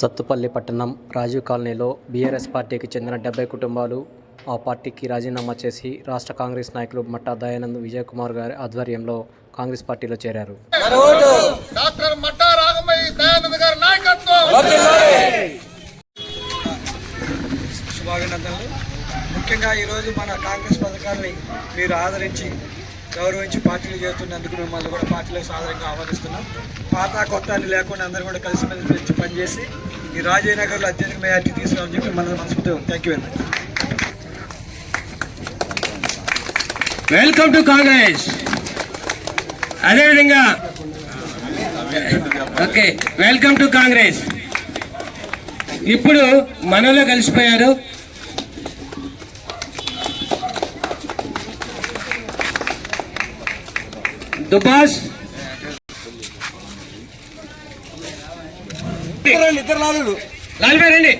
సత్తుపల్లి పట్టణం రాజీవ్ కాలనీలో బీఆర్ఎస్ పార్టీకి చెందిన డెబ్బై కుటుంబాలు ఆ పార్టీకి రాజీనామా చేసి రాష్ట్ర కాంగ్రెస్ నాయకులు మట్టా దయానంద్ విజయ్ కుమార్ గారి ఆధ్వర్యంలో కాంగ్రెస్ పార్టీలో చేరారు. డాక్టర్ మట్టా రాగమయ్య దయానంద్ గారి నాయకత్వం. శుభాభినందనలు ముఖ్యంగా ఈరోజు మన కాంగ్రెస్ పథకాన్ని మీరు ఆదరించి గౌరవించి పార్టీలు చేస్తున్నందుకు మిమ్మల్ని కూడా పార్టీలకు సాధారణంగా ఆహ్వానిస్తున్నాం. పాత కొత్త అని లేకుండా అందరూ కూడా కలిసిమెలిసి పనిచేసి ఈ రాజయ్య నగర్లో అత్యధిక మేయార్టీ తీసుకురావాలని చెప్పి మన మనస్ఫూర్తిగా thank you very much welcome to Congress అదేవిధంగా ఓకే వెల్కమ్ టు కాంగ్రెస్ ఇప్పుడు మనలో కలిసిపోయారు దుబాస్. లాల్బాయ్ రండి